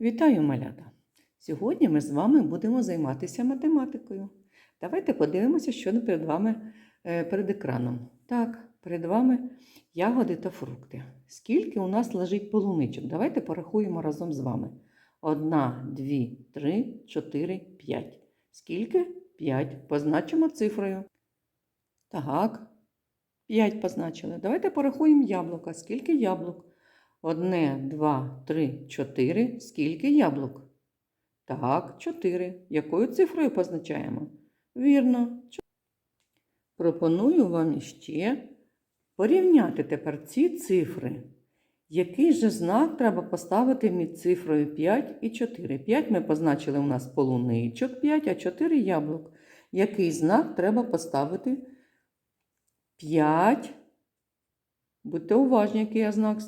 Вітаю, малята! Сьогодні ми з вами будемо займатися математикою. Давайте подивимося, що перед вами е, перед екраном. Так, перед вами ягоди та фрукти. Скільки у нас лежить полуничок? Давайте порахуємо разом з вами. Одна, дві, три, чотири, п'ять. Скільки? П'ять. Позначимо цифрою. Так, п'ять позначили. Давайте порахуємо яблука. Скільки яблук? Одне, два, три, чотири. Скільки яблук? Так, чотири. Якою цифрою позначаємо? Вірно. Пропоную вам іще порівняти тепер ці цифри. Який же знак треба поставити між цифрою 5 і 4? 5 ми позначили у нас полуничок 5, а 4 яблук. Який знак треба поставити? 5. Будьте уважні, який я знак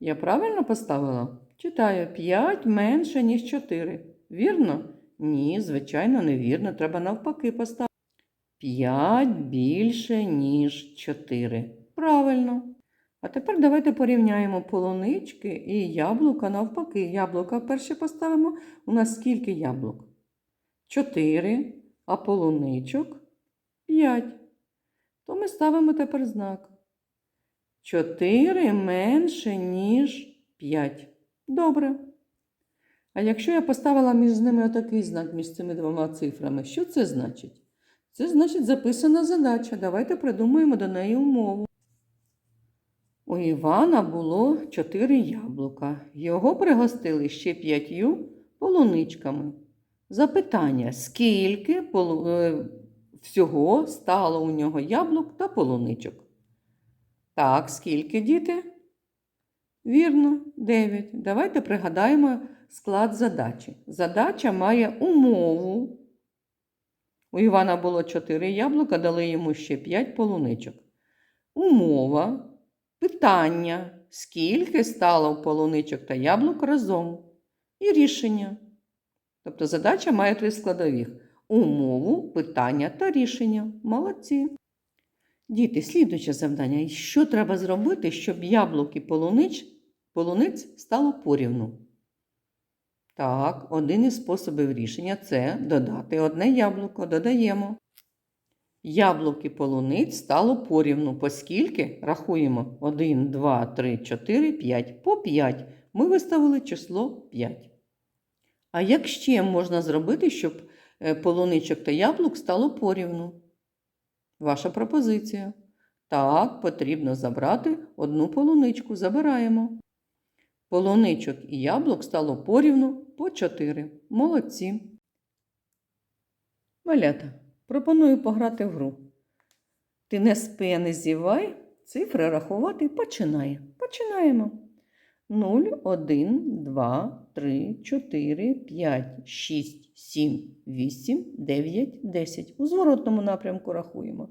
я правильно поставила? Читаю 5 менше, ніж 4. Вірно? Ні, звичайно, невірно. Треба навпаки поставити. 5 більше, ніж 4. Правильно. А тепер давайте порівняємо полунички і яблука навпаки. Яблука перше поставимо. У нас скільки яблук? 4, а полуничок 5. То ми ставимо тепер знак. 4 менше, ніж 5. Добре. А якщо я поставила між ними отакий знак між цими двома цифрами, що це значить? Це значить записана задача. Давайте придумаємо до неї умову. У Івана було 4 яблука. Його пригостили ще п'ятью полуничками. Запитання: скільки е, всього стало у нього яблук та полуничок? Так, скільки діти? Вірно, 9. Давайте пригадаємо склад задачі. Задача має умову. У Івана було 4 яблука, дали йому ще 5 полуничок. Умова, питання, скільки стало полуничок та яблук разом. І рішення. Тобто задача має три складових: умову, питання та рішення. Молодці. Діти, слідуюче завдання. Що треба зробити, щоб яблук і полунич, полуниць стало порівну? Так, один із способів рішення це додати одне яблуко. Додаємо. Яблук і полуниць стало порівну. Поскільки рахуємо 1, 2, 3, 4, 5. По 5. Ми виставили число 5. А як ще можна зробити, щоб е, полуничок та яблук стало порівну? Ваша пропозиція. Так, потрібно забрати одну полуничку. Забираємо. Полуничок і яблук стало порівну по 4. Молодці. Малята, пропоную пограти в гру. Ти не спи, не зівай, цифри рахувати починай. Починаємо. 0, 1, 2, 3, 4, 5, 6, 7, 8, 9, 10. У зворотному напрямку рахуємо.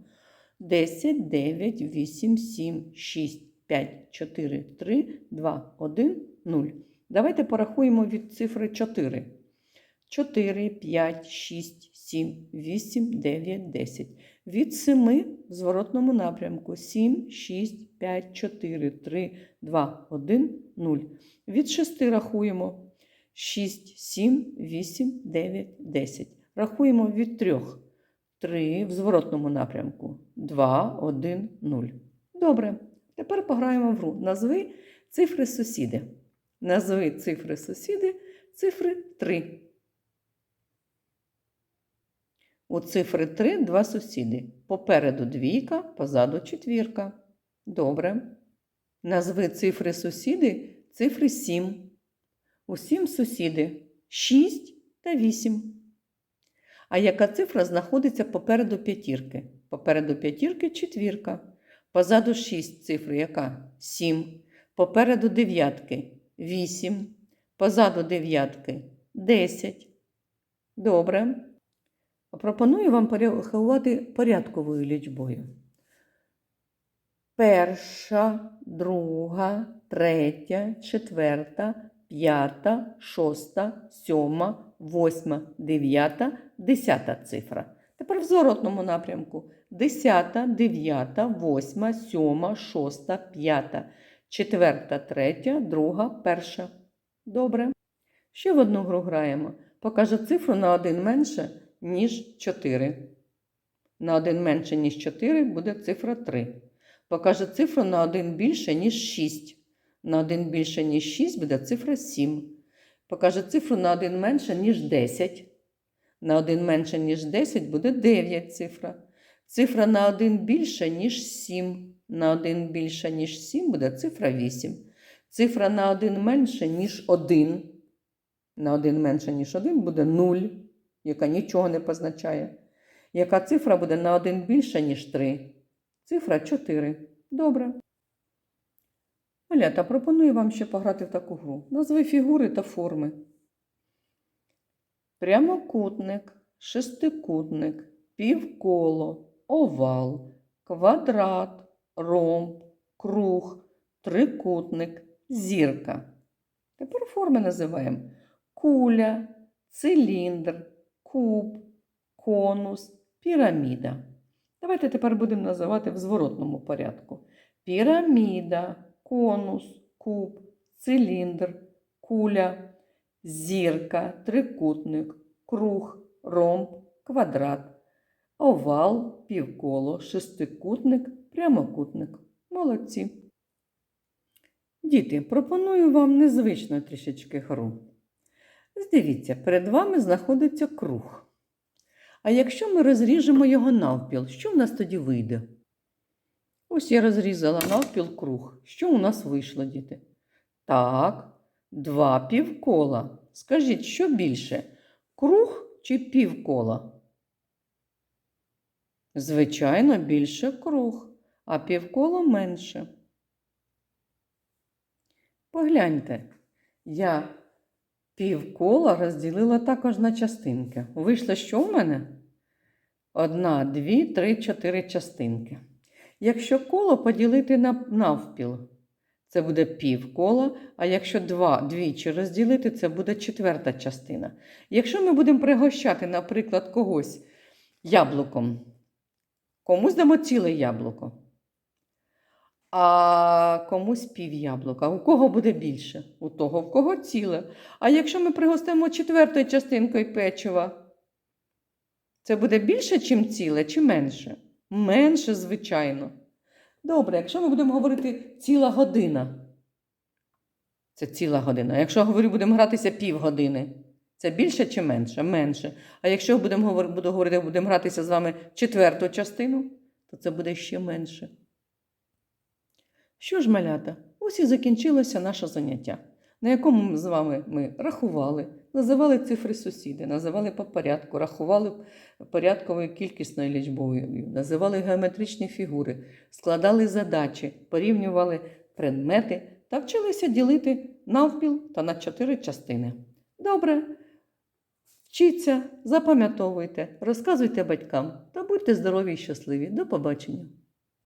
10, 9, 8, 7, 6, 5, 4, 3, 2, 1, 0. Давайте порахуємо від цифри 4. 4, 5, 6, 7, 8, 9, 10. Від 7 в зворотному напрямку 7, 6, 5, 4, 3, 2, 1, 0. Від 6 рахуємо 6, 7, 8, 9, 10. Рахуємо від 3. 3 в зворотному напрямку 2, 1, 0. Добре. Тепер пограємо в гру. Назви цифри сусіди. Назви цифри сусіди, цифри 3. У цифри 3 два сусіди. Попереду двійка, позаду четвірка. Добре. Назви цифри сусіди, цифри 7. У 7 сусіди 6 та 8. А яка цифра знаходиться попереду п'ятірки? Попереду п'ятірки четвірка. Позаду 6 цифр яка? 7. Попереду дев'ятки 8. Позаду дев'ятки 10. Добре. Пропоную вам порахувати порядковою лічбою. Перша, друга, третя, четверта, п'ята, шоста, сьома, восьма, дев'ята, десята цифра. Тепер в зворотному напрямку. Десята, дев'ята, восьма, сьома, шоста, п'ята, четверта, третя, друга, перша. Добре. Ще в одну гру граємо. Покаже цифру на один менше, ніж 4. На один менше, ніж 4 буде цифра 3. Покаже цифру на один більше, ніж 6. На один більше, ніж 6 буде цифра 7. Покаже цифру на один менше, ніж 10. На один менше, ніж 10 буде 9 цифра. Цифра на один більше, ніж 7. На один більше, ніж 7 буде цифра 8. Цифра на один менше, ніж 1. На один менше, ніж 1 буде 0, яка нічого не позначає. Яка цифра буде на один більше, ніж 3? Цифра 4. Добре. Малята, пропоную вам ще пограти в таку гру. Назви фігури та форми. Прямокутник, шестикутник, півколо, овал, квадрат, ромб, круг, трикутник, зірка. Тепер форми називаємо куля, циліндр, куб, конус, піраміда. Давайте тепер будемо називати в зворотному порядку. Піраміда, конус, куб, циліндр, куля, зірка, трикутник, круг, ромб, квадрат, овал, півколо, шестикутник, прямокутник. Молодці. Діти, пропоную вам незвичну трішечки гру. Здивіться, перед вами знаходиться круг. А якщо ми розріжемо його навпіл, що в нас тоді вийде? Ось я розрізала навпіл круг. Що у нас вийшло, діти? Так, два півкола. Скажіть, що більше? Круг чи півкола? Звичайно, більше круг, а півколо менше. Погляньте, я півкола розділила також на частинки. Вийшло що в мене? Одна, дві, три, чотири частинки. Якщо коло поділити на навпіл, це буде півкола, а якщо два двічі розділити, це буде четверта частина. Якщо ми будемо пригощати, наприклад, когось яблуком, комусь дамо ціле яблуко, а комусь пів яблука. У кого буде більше? У того, в кого ціле. А якщо ми пригостимо четвертою частинкою печива, це буде більше, чим ціле, чи менше? Менше, звичайно. Добре, якщо ми будемо говорити ціла година, це ціла година. Якщо говорю, будемо гратися півгодини, це більше чи менше? Менше. А якщо будемо буду говорити, будемо гратися з вами четверту частину, то це буде ще менше. Що ж, малята, ось і закінчилося наше заняття, на якому ми з вами ми рахували, називали цифри сусіди, називали по порядку, рахували порядковою кількісною лічбою, називали геометричні фігури, складали задачі, порівнювали предмети та вчилися ділити навпіл та на чотири частини. Добре. Вчіться, запам'ятовуйте, розказуйте батькам та будьте здорові і щасливі. До побачення!